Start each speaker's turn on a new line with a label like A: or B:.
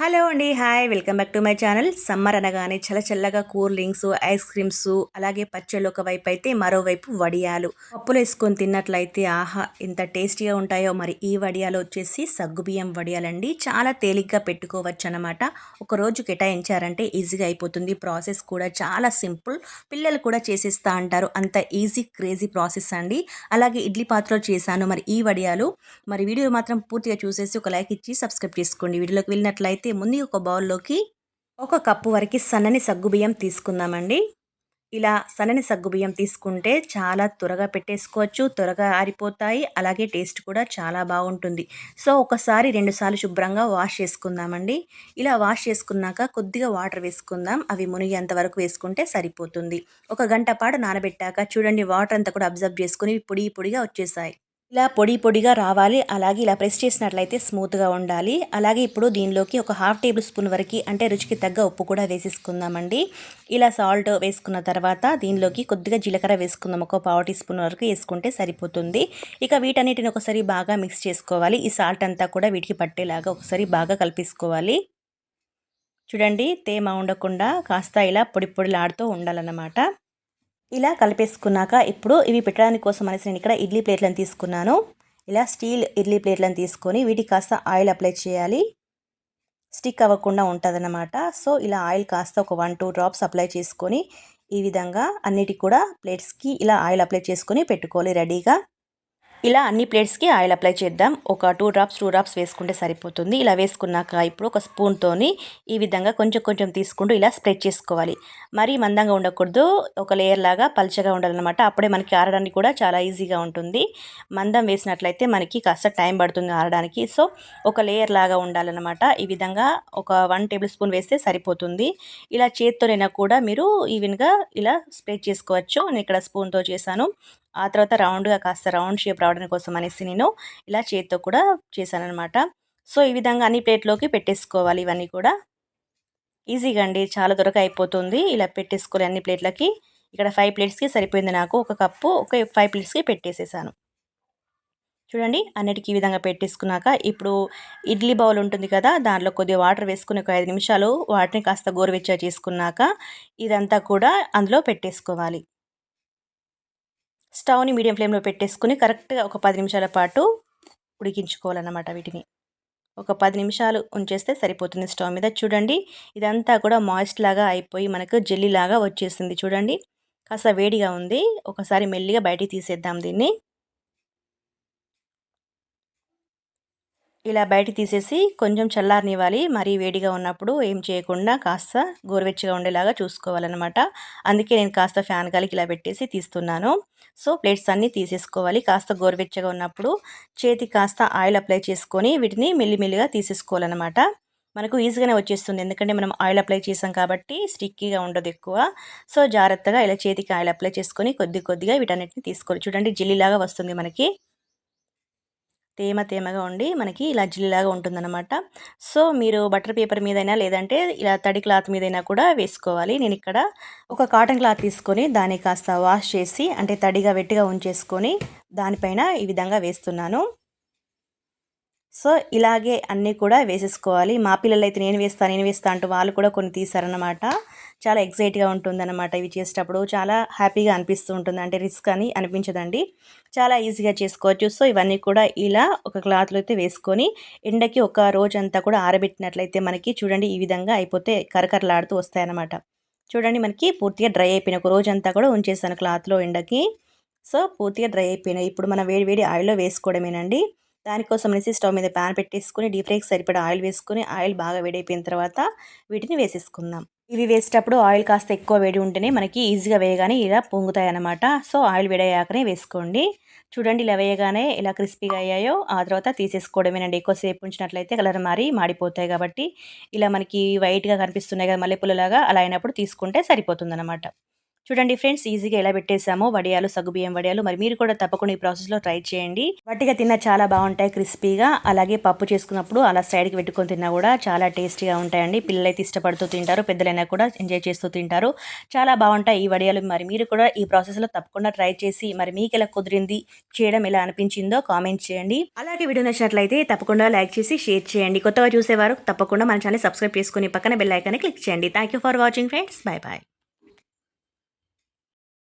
A: Hello అండి hi welcome back to my channel. Summer అనగానే చల్లచల్లగా కూల్ డ్రింక్స్ ఐస్ క్రీమ్స్ అలాగే పచ్చళ్ళు ఒకవైపు అయితే మరోవైపు వడియాలు. పప్పులు వేసుకొని తిన్నట్లయితే ఆహా ఎంత టేస్టీగా ఉంటాయో. మరి ఈ వడియాలు వచ్చేసి సగ్గుబియ్యం వడియాలండి. చాలా తేలిగ్గా పెట్టుకోవచ్చు అనమాట ఒక రోజు కేటాయించారంటే ఈజీగా అయిపోతుంది. ప్రాసెస్ కూడా చాలా సింపుల్. పిల్లలు కూడా చేసేస్తా అంటారు. అంత ఈజీ క్రేజీ ప్రాసెస్ అండి. అలాగే ఇడ్లీ పాత్రలో చేశాను. మరి ఈ వడియాలు మరి వీడియో మాత్రం పూర్తిగా చూసేసి ఒక లైక్ ఇచ్చి సబ్స్క్రైబ్ చేసుకోండి. వీడియోలోకి వెళ్ళినట్లయితే అయితే ముందు ఒక బౌల్లోకి ఒక కప్పు వరకు సన్నని సగ్గుబియ్యం తీసుకుందామండి. ఇలా సన్నని సగ్గుబియ్యం తీసుకుంటే చాలా త్వరగా పెట్టేసుకోవచ్చు త్వరగా ఆరిపోతాయి అలాగే టేస్ట్ కూడా చాలా బాగుంటుంది. సో ఒకసారి రెండుసార్లు శుభ్రంగా వాష్ చేసుకుందామండి. ఇలా వాష్ చేసుకున్నాక కొద్దిగా వాటర్ వేసుకుందాం. అవి మునిగేంత వరకు వేసుకుంటే సరిపోతుంది. ఒక గంట పాటు నానబెట్టాక చూడండి వాటర్ అంతా కూడా అబ్జర్వ్ చేసుకుని పొడి పొడిగా వచ్చేసాయి. ఇలా పొడి పొడిగా రావాలి. అలాగే ఇలా ప్రెస్ చేసినట్లయితే స్మూత్గా ఉండాలి. అలాగే ఇప్పుడు దీనిలోకి ఒక హాఫ్ టేబుల్ స్పూన్ వరకు అంటే రుచికి తగ్గ ఉప్పు కూడా వేసేసుకుందామండి. ఇలా సాల్ట్ వేసుకున్న తర్వాత దీనిలోకి కొద్దిగా జీలకర్ర వేసుకుందాం. ఒక పావు టీ స్పూన్ వరకు వేసుకుంటే సరిపోతుంది. ఇక వీటన్నిటిని ఒకసారి బాగా మిక్స్ చేసుకోవాలి. ఈ సాల్ట్ అంతా కూడా వీటికి పట్టేలాగా ఒకసారి బాగా కలిపేసుకోవాలి. చూడండి తేమ ఉండకుండా కాస్త ఇలా పొడి పొడిలాడుతూ ఉండాలన్నమాట. ఇలా కలిపేసుకున్నాక ఇప్పుడు ఇవి పెట్టడానికి కోసం అనేసి నేను ఇక్కడ ఇడ్లీ ప్లేట్లను తీసుకున్నాను. ఇలా స్టీల్ ఇడ్లీ ప్లేట్లను తీసుకొని వీటికి కాస్త ఆయిల్ అప్లై చేయాలి. స్టిక్ అవ్వకుండా ఉంటుందన్నమాట. సో ఇలా ఆయిల్ కాస్త ఒక వన్ టూ డ్రాప్స్ అప్లై చేసుకొని ఈ విధంగా అన్నిటి కూడా ప్లేట్స్కి ఇలా ఆయిల్ అప్లై చేసుకొని పెట్టుకోవాలి రెడీగా. ఇలా అన్ని ప్లేట్స్కి ఆయిల్ అప్లై చేద్దాం. ఒక టూ డ్రాప్స్ టూ డ్రాప్స్ వేసుకుంటే సరిపోతుంది. ఇలా వేసుకున్నాక ఇప్పుడు ఒక స్పూన్తోని ఈ విధంగా కొంచెం కొంచెం తీసుకుంటూ ఇలా స్ప్రెడ్ చేసుకోవాలి. మరీ మందంగా ఉండకూడదు. ఒక లేయర్ లాగా పల్చగా ఉండాలన్నమాట. అప్పుడే మనకి ఆరడానికి కూడా చాలా ఈజీగా ఉంటుంది. మందం వేసినట్లయితే మనకి కాస్త టైం పడుతుంది ఆరడానికి. సో ఒక లేయర్ లాగా ఉండాలన్నమాట. ఈ విధంగా ఒక వన్ టేబుల్ స్పూన్ వేస్తే సరిపోతుంది. ఇలా చేత్తోనైనా కూడా మీరు ఈవెన్గా ఇలా స్ప్రెడ్ చేసుకోవచ్చు. నేను ఇక్కడ స్పూన్తో చేశాను. ఆ తర్వాత రౌండ్గా కాస్త రౌండ్ షేప్ రావడం కోసం అనేసి నేను ఇలా చేతితో కూడా చేశానమాట సో ఈ విధంగా అన్ని ప్లేట్లోకి పెట్టేసుకోవాలి ఇవన్నీ కూడా. ఈజీగా అండి. చాలా త్వరగా అయిపోతుంది. ఇలా పెట్టేసుకోవాలి అన్ని ప్లేట్లకి. ఇక్కడ ఫైవ్ ప్లేట్స్కి సరిపోయింది నాకు. ఒక కప్పు ఒక ఫైవ్ ప్లేట్స్కి పెట్టేసేసాను. చూడండి అన్నిటికీ ఈ విధంగా పెట్టేసుకున్నాక ఇప్పుడు ఇడ్లీ బౌల్ ఉంటుంది కదా దాంట్లో కొద్దిగా వాటర్ వేసుకుని ఒక ఐదు నిమిషాలు వాటిని కాస్త గోరువెచ్చగా చేసుకున్నాక ఇదంతా కూడా అందులో పెట్టేసుకోవాలి. స్టవ్ని మీడియం ఫ్లేమ్లో పెట్టేసుకుని కరెక్ట్గా ఒక పది నిమిషాల పాటు ఉడికించుకోవాలన్నమాట వీటిని. ఒక పది నిమిషాలు ఉంచేస్తే సరిపోతుంది స్టవ్ మీద. చూడండి ఇదంతా కూడా మాయిస్ట్ లాగా అయిపోయి మనకు జెల్లీ లాగా వచ్చేసింది. చూడండి కాస్త వేడిగా ఉంది. ఒకసారి మెల్లిగా బయటికి తీసేద్దాం దీన్ని. ఇలా బయట తీసేసి కొంచెం చల్లారనివ్వాలి. మరీ వేడిగా ఉన్నప్పుడు ఏం చేయకుండా కాస్త గోరువెచ్చగా ఉండేలాగా చూసుకోవాలన్నమాట. అందుకే నేను కాస్త ఫ్యాన్ గాలికి ఇలా పెట్టేసి తీస్తున్నాను. సో ప్లేట్స్ అన్నీ తీసేసుకోవాలి. కాస్త గోరువెచ్చగా ఉన్నప్పుడు చేతి కాస్త ఆయిల్ అప్లై చేసుకొని వీటిని మెల్లిమెల్లిగా తీసేసుకోవాలన్నమాట. మనకు ఈజీగానే వచ్చేస్తుంది. ఎందుకంటే మనం ఆయిల్ అప్లై చేసాం కాబట్టి స్టిక్కీగా ఉండదు ఎక్కువ. సో జాగ్రత్తగా ఇలా చేతికి ఆయిల్ అప్లై చేసుకొని కొద్ది కొద్దిగా వీటన్నిటిని తీసుకోవాలి. చూడండి జిల్లీలాగా వస్తుంది మనకి. తేమ తేమగా ఉండి మనకి ఇలా జిల్లాగా ఉంటుందన్నమాట. సో మీరు బటర్ పేపర్ మీదైనా లేదంటే ఇలా తడి క్లాత్ మీదైనా కూడా వేసుకోవాలి. నేను ఇక్కడ ఒక కాటన్ క్లాత్ తీసుకొని దాన్ని కాస్త వాష్ చేసి అంటే తడిగా వెట్టిగా ఉంచేసుకొని దానిపైన ఈ విధంగా వేస్తున్నాను. సో ఇలాగే అన్నీ కూడా వేసేసుకోవాలి. మా పిల్లలు అయితే నేను వేస్తాను నేను వేస్తా అంటూ వాళ్ళు కూడా కొన్ని తీసారనమాట చాలా ఎగ్జైట్గా ఉంటుందన్నమాట ఇవి చేసేటప్పుడు. చాలా హ్యాపీగా అనిపిస్తూ ఉంటుంది. అంటే రిస్క్ అని అనిపించదండి. చాలా ఈజీగా చేసుకోవచ్చు. సో ఇవన్నీ కూడా ఇలా ఒక క్లాత్లో అయితే వేసుకొని ఎండకి ఒక రోజంతా కూడా ఆరబెట్టినట్లయితే మనకి చూడండి ఈ విధంగా అయిపోతే కరకరలాడుతూ వస్తాయన్నమాట. చూడండి మనకి పూర్తిగా డ్రై అయిపోయిన ఒక రోజంతా కూడా ఉంచేసాను క్లాత్లో ఎండకి. సో పూర్తిగా డ్రై అయిపోయినాయి. ఇప్పుడు మనం వేడి వేడి ఆయిల్లో వేసుకోవడమేనండి. దానికోసం అనేసి స్టవ్ మీద ప్యాన్ పెట్టేసుకుని డీప్ ఫ్రైకి సరిపడా ఆయిల్ వేసుకుని ఆయిల్ బాగా వేడైపోయిన తర్వాత వీటిని వేసేసుకుందాం. ఇవి వేసేటప్పుడు ఆయిల్ కాస్త ఎక్కువ వేడి ఉంటేనే మనకి ఈజీగా వేయగానే ఇలా పొంగుతాయి అనమాట సో ఆయిల్ వేడయ్యాకనే వేసుకోండి. చూడండి ఇలా వేయగానే ఇలా క్రిస్పీగా అయ్యాయో ఆ తర్వాత తీసేసుకోవడమేనండి. ఎక్కువసేపు ఉంచినట్లయితే కలర్ మారి మాడిపోతాయి కాబట్టి ఇలా మనకి వైట్గా కనిపిస్తున్నాయి కదా మల్లెపూలలాగా అలా అయినప్పుడు తీసుకుంటే సరిపోతుందన్నమాట. చూడండి ఫ్రెండ్స్ ఈజీగా ఎలా పెట్టేసామో వడియాలు సగ్గుబియ్యం వడియాలు మరి మీరు కూడా తప్పకుండా ఈ ప్రాసెస్లో ట్రై చేయండి. వట్టిగా తిన్నా చాలా బాగుంటాయి క్రిస్పీగా అలాగే పప్పు చేసుకున్నప్పుడు అలా సైడ్కి పెట్టుకొని తిన్నా కూడా చాలా టేస్టీగా ఉంటాయండి. పిల్లలైతే ఇష్టపడుతూ తింటారు పెద్దలైనా కూడా ఎంజాయ్ చేస్తూ తింటారు. చాలా బాగుంటాయి ఈ వడియాలు. మరి మీరు కూడా ఈ ప్రాసెస్లో తప్పకుండా ట్రై చేసి మరి మీకు ఎలా కుదిరింది చేయడం ఎలా అనిపించిందో కామెంట్ చేయండి. అలాగే వీడియో నచ్చినట్లయితే తప్పకుండా లైక్ చేసి షేర్ చేయండి. కొత్తగా చూసేవారు తప్పకుండా మన ఛానల్ సబ్స్క్రైబ్ చేసుకుని పక్కన బెల్ ఐకాన్ని క్లిక్ చేయండి. Thank you for watching friends bye bye